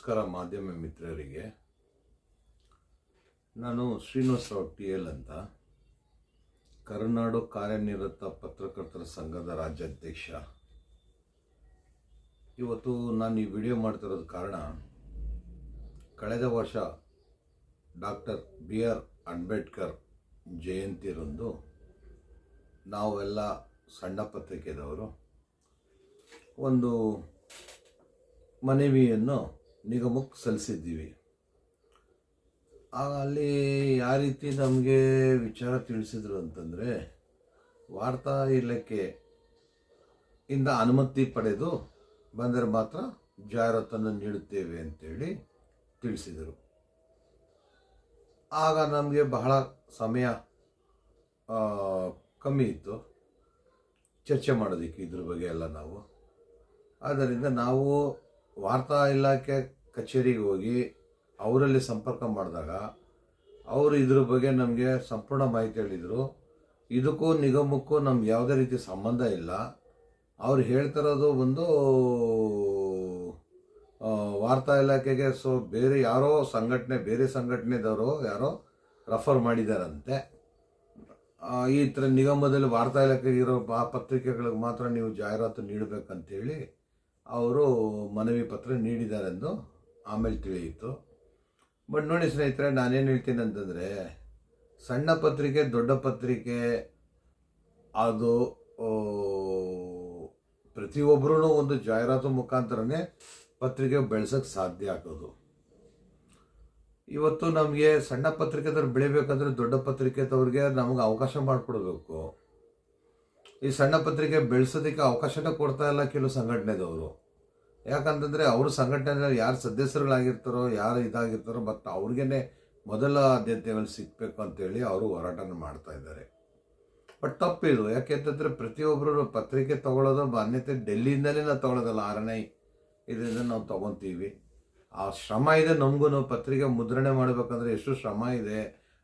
ನಮಸ್ಕಾರ ಮಾಧ್ಯಮ ಮಿತ್ರರಿಗೆ. ನಾನು ಶ್ರೀನಿವಾಸರಾವ್ ಟಿ ಎಲ್ ಅಂತ. ಕರುನಾಡು ಕಾರ್ಯನಿರತ ಪತ್ರಕರ್ತರ ಸಂಘದ ರಾಜ್ಯಾಧ್ಯಕ್ಷ. ಇವತ್ತು ನಾನು ಈ ವಿಡಿಯೋ ಮಾಡ್ತಿರೋದು ಕಾರಣ, ಕಳೆದ ವರ್ಷ ಡಾಕ್ಟರ್ ಬಿ ಆರ್ ಅಂಬೇಡ್ಕರ್ ಜಯಂತಿರಂದು ನಾವೆಲ್ಲ ಸಣ್ಣ ಪತ್ರಿಕೆದವರು ಒಂದು ಮನವಿಯನ್ನು ನಿಗಮಕ್ಕೆ ಸಲ್ಲಿಸಿದ್ದೀವಿ. ಆಗ ಅಲ್ಲಿ ಯಾವ ರೀತಿ ನಮಗೆ ವಿಚಾರ ತಿಳಿಸಿದ್ರು ಅಂತಂದರೆ, ವಾರ್ತಾ ಇಲಾಖೆ ಇಂದ ಅನುಮತಿ ಪಡೆದು ಬಂದರೆ ಮಾತ್ರ ಜಾಹೀರಾತನ್ನು ನೀಡುತ್ತೇವೆ ಅಂತೇಳಿ ತಿಳಿಸಿದರು. ಆಗ ನಮಗೆ ಬಹಳ ಸಮಯ ಕಮ್ಮಿ ಇತ್ತು. ಚರ್ಚೆ ಮಾಡೋದಕ್ಕೆ ಇದ್ರ ಬಗ್ಗೆ ಎಲ್ಲ ನಾವು. ಆದ್ದರಿಂದ ನಾವು ವಾರ್ತಾ ಇಲಾಖೆ ಕಚೇರಿಗೆ ಹೋಗಿ ಅವರಲ್ಲಿ ಸಂಪರ್ಕ ಮಾಡಿದಾಗ ಅವರು ಇದ್ರ ಬಗ್ಗೆ ನಮಗೆ ಸಂಪೂರ್ಣ ಮಾಹಿತಿ ಹೇಳಿದರು. ಇದಕ್ಕೂ ನಿಗಮಕ್ಕೂ ನಮ್ಗೆ ಯಾವುದೇ ರೀತಿ ಸಂಬಂಧ ಇಲ್ಲ. ಅವ್ರು ಹೇಳ್ತಿರೋದು ಒಂದು ವಾರ್ತಾ ಇಲಾಖೆಗೆ ಸೊ ಬೇರೆ ಯಾರೋ ಸಂಘಟನೆ, ಬೇರೆ ಸಂಘಟನೆದವರು ಯಾರೋ ರೆಫರ್ ಮಾಡಿದಾರಂತೆ. ಈ ಥರ ನಿಗಮದಲ್ಲಿ ವಾರ್ತಾ ಇಲಾಖೆಗೆ ಇರೋ ಪತ್ರಿಕೆಗಳಿಗೆ ಮಾತ್ರ ನೀವು ಜಾಹೀರಾತು ನೀಡಬೇಕಂತೇಳಿ ಅವರು ಮನವಿ ಪತ್ರ ನೀಡಿದ್ದಾರೆಂದು ಆಮೇಲೆ ತಿಳಿಯಿತು. ಬಟ್ ನೋಡಿ ಸ್ನೇಹಿತರೆ, ನಾನೇನು ಹೇಳ್ತೀನಿ ಅಂತಂದರೆ, ಸಣ್ಣ ಪತ್ರಿಕೆ, ದೊಡ್ಡ ಪತ್ರಿಕೆ, ಅದು ಪ್ರತಿಯೊಬ್ಬರೂ ಒಂದು ಜಾಹೀರಾತು ಮುಖಾಂತರನೇ ಪತ್ರಿಕೆ ಬೆಳೆಸೋಕ್ಕೆ ಸಾಧ್ಯ ಆಗೋದು. ಇವತ್ತು ನಮಗೆ ಸಣ್ಣ ಪತ್ರಿಕೆದವ್ರು ಬೆಳಿಬೇಕಂದ್ರೆ ದೊಡ್ಡ ಪತ್ರಿಕೆದವ್ರಿಗೆ ನಮಗೆ ಅವಕಾಶ ಮಾಡಿಕೊಡ್ಬೇಕು. ಈ ಸಣ್ಣ ಪತ್ರಿಕೆ ಬೆಳೆಸೋದಕ್ಕೆ ಅವಕಾಶನೇ ಕೊಡ್ತಾ ಇಲ್ಲ ಕೆಲವು ಸಂಘಟನೆದವರು. ಯಾಕಂತಂದರೆ ಅವ್ರ ಸಂಘಟನೆ ಯಾರು ಸದಸ್ಯರುಗಳಾಗಿರ್ತಾರೋ, ಯಾರು ಇದಾಗಿರ್ತಾರೋ ಮತ್ತು ಅವ್ರಿಗೇ ಮೊದಲ ಆದ್ಯತೆಗಳು ಸಿಗಬೇಕು ಅಂತೇಳಿ ಅವರು ಹೋರಾಟನ ಮಾಡ್ತಾ ಇದ್ದಾರೆ. ಬಟ್ ತಪ್ಪಿದು ಯಾಕೆಂತಂದರೆ ಪ್ರತಿಯೊಬ್ಬರು ಪತ್ರಿಕೆ ತಗೊಳ್ಳೋದು ಮಾನ್ಯತೆ ಡೆಲ್ಲಿಯಿಂದಲೇ ನಾವು ತಗೊಳ್ಳೋದಲ್ಲ, ಆರನೇ ಇದರಿಂದ ನಾವು ತೊಗೊತೀವಿ. ಆ ಶ್ರಮ ಇದೆ ನಮಗೂ ಪತ್ರಿಕೆ ಮುದ್ರಣೆ ಮಾಡಬೇಕಂದ್ರೆ ಎಷ್ಟು ಶ್ರಮ ಇದೆ.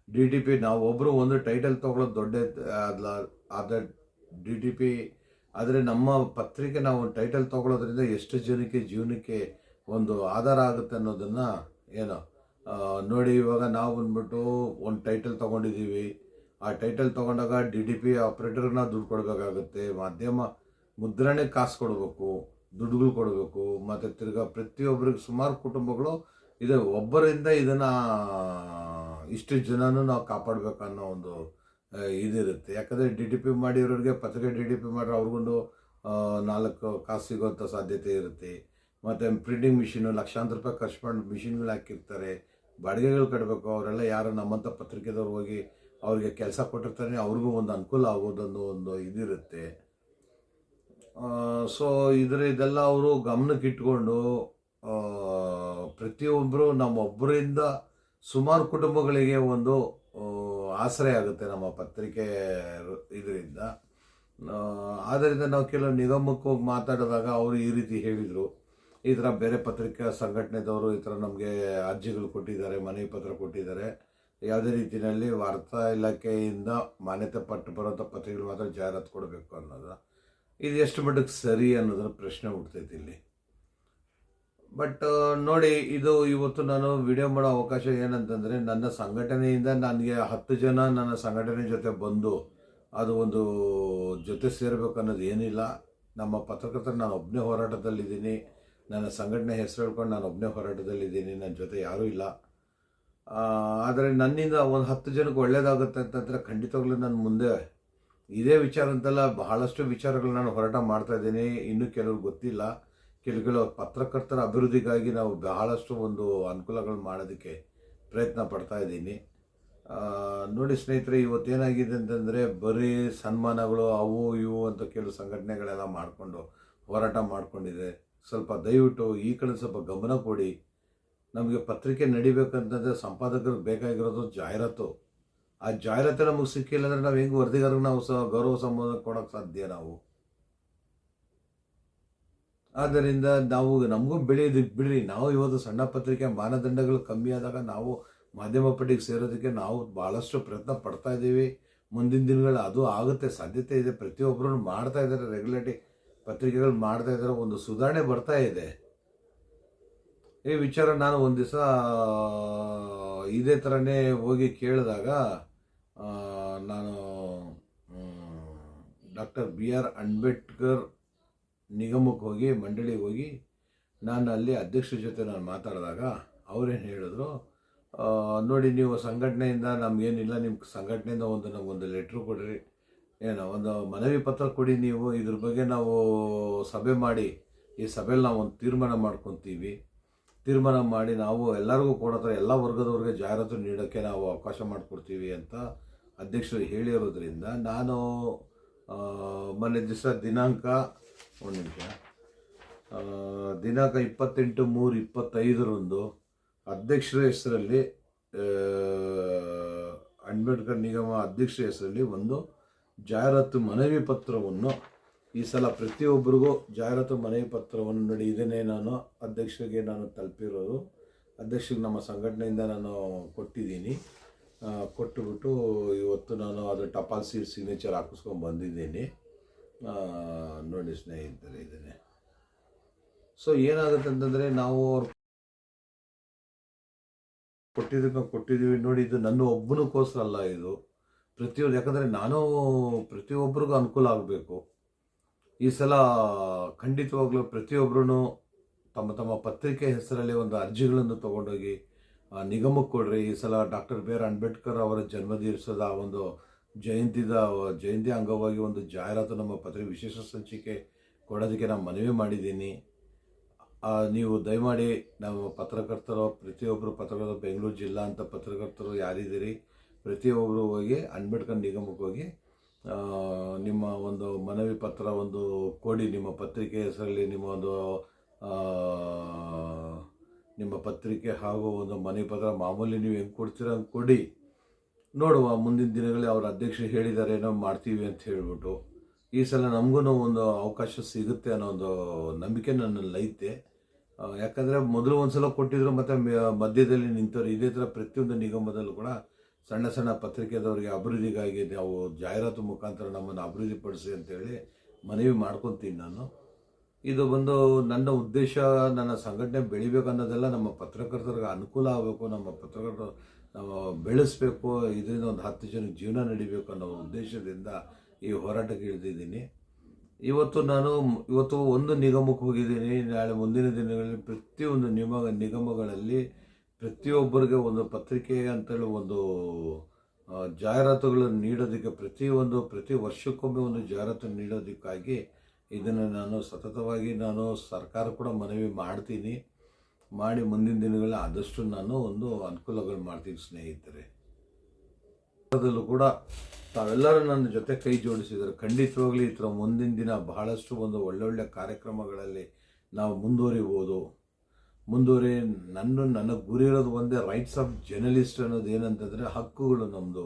ಡಿ ಟಿ ಪಿ ನಾವು ಒಬ್ಬರು ಒಂದು ಟೈಟಲ್ ತಗೊಳ್ಳೋದು ದೊಡ್ಡ, ಅದ್ಲ ಅದ ಡಿ ಟಿ ಪಿ, ಆದರೆ ನಮ್ಮ ಪತ್ರಿಕೆ ನಾವು ಟೈಟಲ್ ತಗೊಳ್ಳೋದ್ರಿಂದ ಎಷ್ಟು ಜನಕ್ಕೆ ಜೀವನಕ್ಕೆ ಒಂದು ಆಧಾರ ಆಗುತ್ತೆ ಅನ್ನೋದನ್ನು ಏನೋ ನೋಡಿ ಇವಾಗ ನಾವು ಬಂದ್ಬಿಟ್ಟು ಒಂದು ಟೈಟಲ್ ತೊಗೊಂಡಿದ್ದೀವಿ. ಆ ಟೈಟಲ್ ತೊಗೊಂಡಾಗ ಡಿ ಡಿ ಪಿ ಆಪ್ರೇಟರ್ನ ದುಡ್ಡು ಕೊಡಬೇಕಾಗುತ್ತೆ, ಮಾಧ್ಯಮ ಮುದ್ರಣೆ ಕಾಸು ಕೊಡಬೇಕು, ದುಡ್ಡುಗಳು ಕೊಡಬೇಕು, ಮತ್ತು ತಿರ್ಗಾ ಪ್ರತಿಯೊಬ್ಬರಿಗೆ ಸುಮಾರು ಕುಟುಂಬಗಳು ಇದೆ, ಒಬ್ಬರಿಂದ ಇದನ್ನು ಇಷ್ಟು ಜನನೂ ನಾವು ಕಾಪಾಡಬೇಕನ್ನೋ ಒಂದು ಇದಿರುತ್ತೆ. ಯಾಕಂದರೆ ಡಿ ಡಿ ಪಿ ಮಾಡಿರೋರಿಗೆ ಪತ್ರಿಕೆ ಡಿ ಡಿ ಪಿ ಮಾಡಿರೋ ಅವ್ರಿಗೊಂದು ನಾಲ್ಕು ಕಾಸು ಸಿಗೋಂಥ ಸಾಧ್ಯತೆ ಇರುತ್ತೆ. ಮತ್ತು ಪ್ರಿಂಟಿಂಗ್ ಮಿಷಿನು ಲಕ್ಷಾಂತರ ರೂಪಾಯಿ ಖರ್ಚು ಮಾಡಿ ಮಿಷಿನ್ಗಳು ಹಾಕಿರ್ತಾರೆ. ಬಾಡಿಗೆಗಳು ಕಟ್ಟಬೇಕು ಅವರೆಲ್ಲ ಯಾರು ನಮ್ಮಂಥ ಪತ್ರಿಕೆದವ್ರು ಹೋಗಿ ಅವ್ರಿಗೆ ಕೆಲಸ ಕೊಟ್ಟಿರ್ತಾರೆ. ಅವ್ರಿಗೂ ಒಂದು ಅನುಕೂಲ ಆಗೋದೊಂದು ಒಂದು ಇದಿರುತ್ತೆ. ಸೊ ಇದರ ಇದೆಲ್ಲ ಅವರು ಗಮನಕ್ಕೆ ಇಟ್ಕೊಂಡು ಪ್ರತಿಯೊಬ್ಬರು ನಮ್ಮೊಬ್ಬರಿಂದ ಸುಮಾರು ಕುಟುಂಬಗಳಿಗೆ ಒಂದು ಆ, ಆಶ್ರಯ ಆಗುತ್ತೆ ನಮ್ಮ ಪತ್ರಿಕೆ ಇದರಿಂದ. ಆದ್ದರಿಂದ ನಾವು ಕೆಲವು ನಿಗಮಕ್ಕೆ ಹೋಗಿ ಮಾತಾಡಿದಾಗ ಅವರು ಈ ರೀತಿ ಹೇಳಿದರು. ಈ ಥರ ಬೇರೆ ಪತ್ರಿಕಾ ಸಂಘಟನೆದವರು ಈ ಥರ ನಮಗೆ ಅರ್ಜಿಗಳು ಕೊಟ್ಟಿದ್ದಾರೆ ಮನವಿ ಪತ್ರ ಕೊಟ್ಟಿದ್ದಾರೆ. ಯಾವುದೇ ರೀತಿಯಲ್ಲಿ ವಾರ್ತಾ ಇಲಾಖೆಯಿಂದ ಮಾನ್ಯತೆ ಪಟ್ಟು ಬರೋಂಥ ಪತ್ರಿಕೆಗಳು ಮಾತ್ರ ಜಾಹೀರಾತು ಕೊಡಬೇಕು ಅನ್ನೋದು. ಇದು ಎಷ್ಟು ಮಟ್ಟಕ್ಕೆ ಸರಿ ಅನ್ನೋದ್ರ ಪ್ರಶ್ನೆ ಹುಡ್ತೈತಿ ಇಲ್ಲಿ. ಬಟ್ ನೋಡಿ, ಇದು ಇವತ್ತು ನಾನು ವಿಡಿಯೋ ಮಾಡೋ ಅವಕಾಶ ಏನಂತಂದರೆ, ನನ್ನ ಸಂಘಟನೆಯಿಂದ ನನಗೆ ಹತ್ತು ಜನ ನನ್ನ ಸಂಘಟನೆ ಜೊತೆ ಬಂದು ಅದು ಒಂದು ಜೊತೆ ಸೇರಬೇಕು ಅನ್ನೋದು ಏನಿಲ್ಲ. ನಮ್ಮ ಪತ್ರಕರ್ತರು, ನಾನು ಒಬ್ಬನೇ ಹೋರಾಟದಲ್ಲಿದ್ದೀನಿ. ನನ್ನ ಸಂಘಟನೆ ಹೆಸರು ಹೇಳ್ಕೊಂಡು ನಾನು ಒಬ್ಬನೇ ಹೋರಾಟದಲ್ಲಿದ್ದೀನಿ. ನನ್ನ ಜೊತೆ ಯಾರೂ ಇಲ್ಲ. ಆದರೆ ನನ್ನಿಂದ ಒಂದು ಹತ್ತು ಜನಕ್ಕೆ ಒಳ್ಳೇದಾಗುತ್ತೆ ಅಂತಂದರೆ ಖಂಡಿತವಾಗ್ಲೂ ನಾನು ಮುಂದೆ ಇದೇ ವಿಚಾರ ಅಂತಲ್ಲ, ಬಹಳಷ್ಟು ವಿಚಾರಗಳು ನಾನು ಹೋರಾಟ ಮಾಡ್ತಾ ಇದ್ದೀನಿ. ಇನ್ನೂ ಕೆಲವ್ರಿಗೆ ಗೊತ್ತಿಲ್ಲ. ಕೆಲವು ಪತ್ರಕರ್ತರ ಅಭಿವೃದ್ಧಿಗಾಗಿ ನಾವು ಬಹಳಷ್ಟು ಒಂದು ಅನುಕೂಲಗಳು ಮಾಡೋದಕ್ಕೆ ಪ್ರಯತ್ನ ಪಡ್ತಾ ಇದ್ದೀನಿ. ನೋಡಿ ಸ್ನೇಹಿತರೆ ಇವತ್ತೇನಾಗಿದೆ ಅಂತಂದರೆ ಬರೀ ಸನ್ಮಾನಗಳು, ಅವು ಇವು ಅಂತ ಕೆಲವು ಸಂಘಟನೆಗಳೆಲ್ಲ ಮಾಡಿಕೊಂಡು ಹೋರಾಟ ಮಾಡಿಕೊಂಡಿದೆ. ಸ್ವಲ್ಪ ದಯವಿಟ್ಟು ಈ ಕಡೆ ಸ್ವಲ್ಪ ಗಮನ ಕೊಡಿ. ನಮಗೆ ಪತ್ರಿಕೆ ನಡಿಬೇಕಂತಂದರೆ ಸಂಪಾದಕರಿಗೆ ಬೇಕಾಗಿರೋದು ಜಾಹೀರಾತು. ಆ ಜಾಹೀರಾತು ನಮಗೆ ಸಿಕ್ಕಿಲ್ಲ ಅಂದರೆ ನಾವು ಹೆಂಗೆ ವರದಿಗಾರರಿಗೆ ನಾವು ಸಹ ಗೌರವ ಸಂಬಂಧ ಕೊಡೋಕ್ಕೆ ಸಾಧ್ಯ ನಾವು? ಆದ್ದರಿಂದ ನಾವು ನಮಗೂ ಬೆಳೆಯೋದು ಬಿಡ್ರಿ. ನಾವು ಇವತ್ತು ಸಣ್ಣ ಪತ್ರಿಕೆ ಮಾನದಂಡಗಳು ಕಮ್ಮಿ ಆದಾಗ ನಾವು ಮಾಧ್ಯಮ ಪಟ್ಟಿಗೆ ಸೇರೋದಕ್ಕೆ ನಾವು ಭಾಳಷ್ಟು ಪ್ರಯತ್ನ ಪಡ್ತಾ ಇದ್ದೀವಿ. ಮುಂದಿನ ದಿನಗಳು ಅದು ಆಗುತ್ತೆ. ಸಾಧ್ಯತೆ ಇದೆ. ಪ್ರತಿಯೊಬ್ಬರೂ ಮಾಡ್ತಾ ಇದ್ದಾರೆ. ರೆಗ್ಯುಲೇಟಿ ಪತ್ರಿಕೆಗಳು ಮಾಡ್ತಾ ಇದ್ದಾರೆ. ಒಂದು ಸುಧಾರಣೆ ಬರ್ತಾ ಇದೆ. ಈ ವಿಚಾರ ನಾನು ಒಂದು ದಿವಸ, ಇದೇ ಥರನೇ ಹೋಗಿ ಕೇಳಿದಾಗ ನಾನು ಡಾಕ್ಟರ್ ಬಿ ಆರ್ ಅಂಬೇಡ್ಕರ್ ನಿಗಮಕ್ಕೆ ಹೋಗಿ, ಮಂಡಳಿಗೆ ಹೋಗಿ ನಾನು ಅಲ್ಲಿ ಅಧ್ಯಕ್ಷರ ಜೊತೆ ನಾನು ಮಾತಾಡಿದಾಗ ಅವರೇನು ಹೇಳಿದ್ರು ನೋಡಿ ನೀವು ಸಂಘಟನೆಯಿಂದ ನಮಗೇನಿಲ್ಲ ನಿಮ್ಮ ಸಂಘಟನೆಯಿಂದ ಒಂದು ನಮಗೊಂದು ಲೆಟ್ರು ಕೊಡ್ರಿ. ಏನೋ ಒಂದು ಮನವಿ ಪತ್ರ ಕೊಡಿ ನೀವು, ಇದ್ರ ಬಗ್ಗೆ ನಾವು ಸಭೆ ಮಾಡಿ, ಈ ಸಭೆಯಲ್ಲಿ ನಾವು ಒಂದು ತೀರ್ಮಾನ ಮಾಡ್ಕೊತೀವಿ. ತೀರ್ಮಾನ ಮಾಡಿ ನಾವು ಎಲ್ಲರಿಗೂ ಕೊಡೋ ಎಲ್ಲ ವರ್ಗದವ್ರಿಗೆ ಜಾಹೀರಾತು ನೀಡೋಕ್ಕೆ ನಾವು ಅವಕಾಶ ಮಾಡಿಕೊಡ್ತೀವಿ ಅಂತ ಅಧ್ಯಕ್ಷರು ಹೇಳಿರೋದ್ರಿಂದ ನಾನು ಮೊನ್ನೆ ದಿವಸ ದಿನಾಂಕ ಒಂದು ನಿಮಿಷ. ದಿನಾಂಕ ಇಪ್ಪತ್ತೆಂಟು ಮೂರು ಇಪ್ಪತ್ತೈದರಂದು ಅಧ್ಯಕ್ಷರ ಹೆಸರಲ್ಲಿ ಅಂಬೇಡ್ಕರ್ ನಿಗಮ ಅಧ್ಯಕ್ಷರ ಹೆಸರಲ್ಲಿ ಒಂದು ಜಾಹೀರಾತು ಮನವಿ ಪತ್ರವನ್ನು ಈ ಸಲ ಪ್ರತಿಯೊಬ್ಬರಿಗೂ ಜಾಹೀರಾತು ಮನವಿ ಪತ್ರವನ್ನು ನೋಡಿ ಇದನ್ನೇ ನಾನು ಅಧ್ಯಕ್ಷರಿಗೆ ನಾನು ತಲುಪಿರೋದು. ಅಧ್ಯಕ್ಷರಿಗೆ ನಮ್ಮ ಸಂಘಟನೆಯಿಂದ ನಾನು ಕೊಟ್ಟಿದ್ದೀನಿ. ಕೊಟ್ಟುಬಿಟ್ಟು ಇವತ್ತು ನಾನು ಅದು ಟಪಾಲ್ ಸೀಟ್ ಸಿಗ್ನೇಚರ್ ಹಾಕಿಸ್ಕೊಂಡು ಬಂದಿದ್ದೀನಿ. ನೋಡಿ ಸ್ನೇಹಿತರೆ ಇದನ್ನೇ. ಸೊ ಏನಾಗುತ್ತೆ ಅಂತಂದರೆ ನಾವು ಅವ್ರು ಕೊಟ್ಟಿದ್ದಕ್ಕೆ ಕೊಟ್ಟಿದ್ದೀವಿ. ನೋಡಿ, ಇದು ನನ್ನ ಒಬ್ಬನಕ್ಕೋಸ್ಕರ ಅಲ್ಲ ಇದು. ಪ್ರತಿಯೊಂದು, ಯಾಕಂದರೆ ನಾನು ಪ್ರತಿಯೊಬ್ಬರಿಗೂ ಅನುಕೂಲ ಆಗಬೇಕು. ಈ ಸಲ ಖಂಡಿತವಾಗ್ಲೂ ಪ್ರತಿಯೊಬ್ಬರೂ ತಮ್ಮ ತಮ್ಮ ಪತ್ರಿಕೆ ಹೆಸರಲ್ಲಿ ಒಂದು ಅರ್ಜಿಗಳನ್ನು ತೊಗೊಂಡೋಗಿ ನಿಗಮಕ್ಕೆ ಕೊಡ್ರಿ. ಈ ಸಲ ಡಾಕ್ಟರ್ ಬಿ ಆರ್ ಅಂಬೇಡ್ಕರ್ ಅವರ ಜನ್ಮದಿವಸದ ಒಂದು ಜಯಂತಿದ, ಜಯಂತಿ ಅಂಗವಾಗಿ ಒಂದು ಜಾಹೀರಾತು ನಮ್ಮ ಪತ್ರಿಕೆ ವಿಶೇಷ ಸಂಚಿಕೆ ಕೊಡೋದಕ್ಕೆ ನಾನು ಮನವಿ ಮಾಡಿದ್ದೀನಿ. ನೀವು ದಯಮಾಡಿ ನಮ್ಮ ಪತ್ರಕರ್ತರು ಪ್ರತಿಯೊಬ್ಬರು ಪತ್ರಕರ್ತರು, ಬೆಂಗಳೂರು ಜಿಲ್ಲಾ ಅಂತ ಪತ್ರಕರ್ತರು ಯಾರಿದ್ದೀರಿ ಪ್ರತಿಯೊಬ್ಬರು ಹೋಗಿ, ಅಂಬೇಡ್ಕರ್ ನಿಗಮಕ್ಕೆ ಹೋಗಿ ನಿಮ್ಮ ಒಂದು ಮನವಿ ಪತ್ರ, ಒಂದು ಕೊಡಿ, ನಿಮ್ಮ ಪತ್ರಿಕೆ ಹೆಸರಲ್ಲಿ ನಿಮ್ಮ ಒಂದು ನಿಮ್ಮ ಪತ್ರಿಕೆ ಹಾಗೂ ಒಂದು ಮನವಿ ಪತ್ರ ಮಾಮೂಲಿ ನೀವು ಹೆಂಗೆ ಕೊಡ್ತೀರ ಹಂಗೆ ಕೊಡಿ. ನೋಡುವ ಮುಂದಿನ ದಿನಗಳಲ್ಲಿ ಅವ್ರ ಅಧ್ಯಕ್ಷರು ಹೇಳಿದ್ದಾರೆ ಏನೋ ಮಾಡ್ತೀವಿ ಅಂತ ಹೇಳ್ಬಿಟ್ಟು ಈ ಸಲ ನಮಗೂ ಒಂದು ಅವಕಾಶ ಸಿಗುತ್ತೆ ಅನ್ನೋ ಒಂದು ನಂಬಿಕೆ ನನ್ನಲ್ಲಿ ಐತೆ. ಯಾಕಂದರೆ ಮೊದಲು ಒಂದು ಸಲ ಕೊಟ್ಟಿದ್ರು ಮತ್ತು ಮಧ್ಯದಲ್ಲಿ ನಿಂತವ್ರು. ಇದೇ ಥರ ಪ್ರತಿಯೊಂದು ನಿಗಮದಲ್ಲೂ ಕೂಡ ಸಣ್ಣ ಸಣ್ಣ ಪತ್ರಿಕೆದವರಿಗೆ ಅಭಿವೃದ್ಧಿಗಾಗಿ ನಾವು ಜಾಹೀರಾತು ಮುಖಾಂತರ ನಮ್ಮನ್ನು ಅಭಿವೃದ್ಧಿಪಡಿಸಿ ಅಂತೇಳಿ ಮನವಿ ಮಾಡ್ಕೊತೀನಿ ನಾನು. ಇದು ಬಂದು ನನ್ನ ಉದ್ದೇಶ, ನನ್ನ ಸಂಘಟನೆ ಬೆಳಿಬೇಕು ಅನ್ನೋದೆಲ್ಲ ನಮ್ಮ ಪತ್ರಕರ್ತರಿಗೆ ಅನುಕೂಲ ಆಗಬೇಕು. ನಮ್ಮ ಪತ್ರಕರ್ತರು ನಾವು ಬೆಳೆಸಬೇಕು, ಇದರಿಂದ ಒಂದು ಹತ್ತು ಜನಕ್ಕೆ ಜೀವನ ನಡಿಬೇಕು ಅನ್ನೋ ಉದ್ದೇಶದಿಂದ ಈ ಹೋರಾಟಕ್ಕೆ ಇಳಿದಿದ್ದೀನಿ. ಇವತ್ತು ನಾನು, ಇವತ್ತು ಒಂದು ನಿಗಮಕ್ಕೆ ಹೋಗಿದ್ದೀನಿ. ನಾಳೆ ಮುಂದಿನ ದಿನಗಳಲ್ಲಿ ಪ್ರತಿಯೊಂದು ನಿಮ ನಿಗಮಗಳಲ್ಲಿ ಪ್ರತಿಯೊಬ್ಬರಿಗೆ ಒಂದು ಪತ್ರಿಕೆ ಅಂತೇಳಿ ಒಂದು ಜಾಹೀರಾತುಗಳನ್ನು ನೀಡೋದಕ್ಕೆ ಪ್ರತಿಯೊಂದು, ಪ್ರತಿ ವರ್ಷಕ್ಕೊಮ್ಮೆ ಒಂದು ಜಾಹೀರಾತು ನೀಡೋದಕ್ಕಾಗಿ ಇದನ್ನು ನಾನು ಸತತವಾಗಿ ನಾನು ಸರ್ಕಾರ ಕೂಡ ಮನವಿ ಮಾಡ್ತೀನಿ. ಮಾಡಿ ಮುಂದಿನ ದಿನಗಳಲ್ಲಿ ಆದಷ್ಟು ನಾನು ಒಂದು ಅನುಕೂಲಗಳು ಮಾಡ್ತೀನಿ ಸ್ನೇಹಿತರೆ. ಅದರಲ್ಲೂ ಕೂಡ ತಾವೆಲ್ಲರೂ ನನ್ನ ಜೊತೆ ಕೈ ಜೋಡಿಸಿದರೆ ಖಂಡಿತವಾಗ್ಲಿ ಈ ಥರ ಮುಂದಿನ ದಿನ ಬಹಳಷ್ಟು ಒಂದು ಒಳ್ಳೊಳ್ಳೆ ಕಾರ್ಯಕ್ರಮಗಳಲ್ಲಿ ನಾವು ಮುಂದುವರಿಬೋದು. ಮುಂದುವರಿ ನನ್ನ ನನ್ನ ಗುರಿ ಇರೋದು ಒಂದೇ ರೈಟ್ಸ್ ಆಫ್ ಜರ್ನಲಿಸ್ಟ್ ಅನ್ನೋದು ಏನಂತಂದರೆ ಹಕ್ಕುಗಳು ನಮ್ಮದು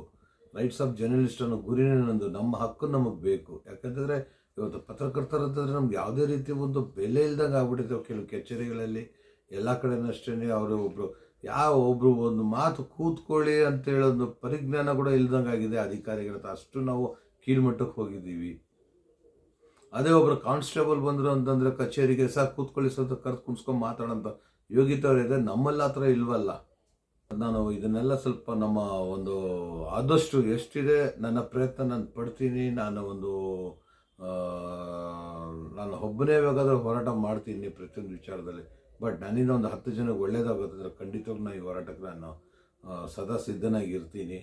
ರೈಟ್ಸ್ ಆಫ್ ಜರ್ನಲಿಸ್ಟ್ ಅನ್ನೋ ಗುರಿನೇ ನಂದು ನಮ್ಮ ಹಕ್ಕು ನಮಗೆ ಬೇಕು. ಯಾಕಂತಂದರೆ ಇವತ್ತು ಪತ್ರಕರ್ತರು ಅಂತಂದರೆ ನಮ್ಗೆ ಯಾವುದೇ ರೀತಿ ಒಂದು ಬೆಲೆ ಇಲ್ದಂಗೆ ಆಗ್ಬಿಟ್ಟಿದ್ದೇವೆ ಕೆಲವು ಕಚೇರಿಗಳಲ್ಲಿ ಎಲ್ಲ ಕಡೆನೂ ಅಷ್ಟೇ ಅವರು ಒಬ್ಬರು ಯಾವ ಒಬ್ಬರು ಒಂದು ಮಾತು ಕೂತ್ಕೊಳ್ಳಿ ಅಂತ ಹೇಳೋದು ಪರಿಜ್ಞಾನ ಕೂಡ ಇಲ್ದಂಗೆ ಆಗಿದೆ. ಅಧಿಕಾರಿಗಳ. ಅಷ್ಟು ನಾವು ಕೀಳ್ಮಟ್ಟಕ್ಕೆ ಹೋಗಿದ್ದೀವಿ. ಅದೇ ಒಬ್ಬರು ಕಾನ್ಸ್ಟೇಬಲ್ ಬಂದರು ಅಂತಂದರೆ ಕಚೇರಿಗೆ ಸರ್ ಕೂತ್ಕೊಳ್ಳಿ ಸ್ವಲ್ಪ ಕರೆದು ಕುಣಿಸ್ಕೊಂಡು ಮಾತಾಡೋಂಥ ಇದೆ ನಮ್ಮಲ್ಲಿ ಆ ಥರ ಇಲ್ವಲ್ಲ. ನಾನು ಇದನ್ನೆಲ್ಲ ಸ್ವಲ್ಪ ನಮ್ಮ ಒಂದು ಆದಷ್ಟು ಎಷ್ಟಿದೆ, ನನ್ನ ಪ್ರಯತ್ನ ನಾನು ಪಡ್ತೀನಿ, ನಾನು ಒಂದು ನಾನು ಒಬ್ಬನೇ ಬೇಕಾದ್ರೆ ಹೋರಾಟ ಮಾಡ್ತೀನಿ ಪ್ರತಿಯೊಂದು ವಿಚಾರದಲ್ಲಿ. ಬಟ್ ನನ್ನಿಂದ ಒಂದು ಹತ್ತು ಜನಕ್ಕೆ ಒಳ್ಳೇದಾಗುತ್ತೆ ಖಂಡಿತವಾಗ್ಲೂ ನಾನು ಈ ಹೋರಾಟಕ್ಕೆ ನಾನು ಸದಾ ಸಿದ್ಧನಾಗಿರ್ತೀನಿ.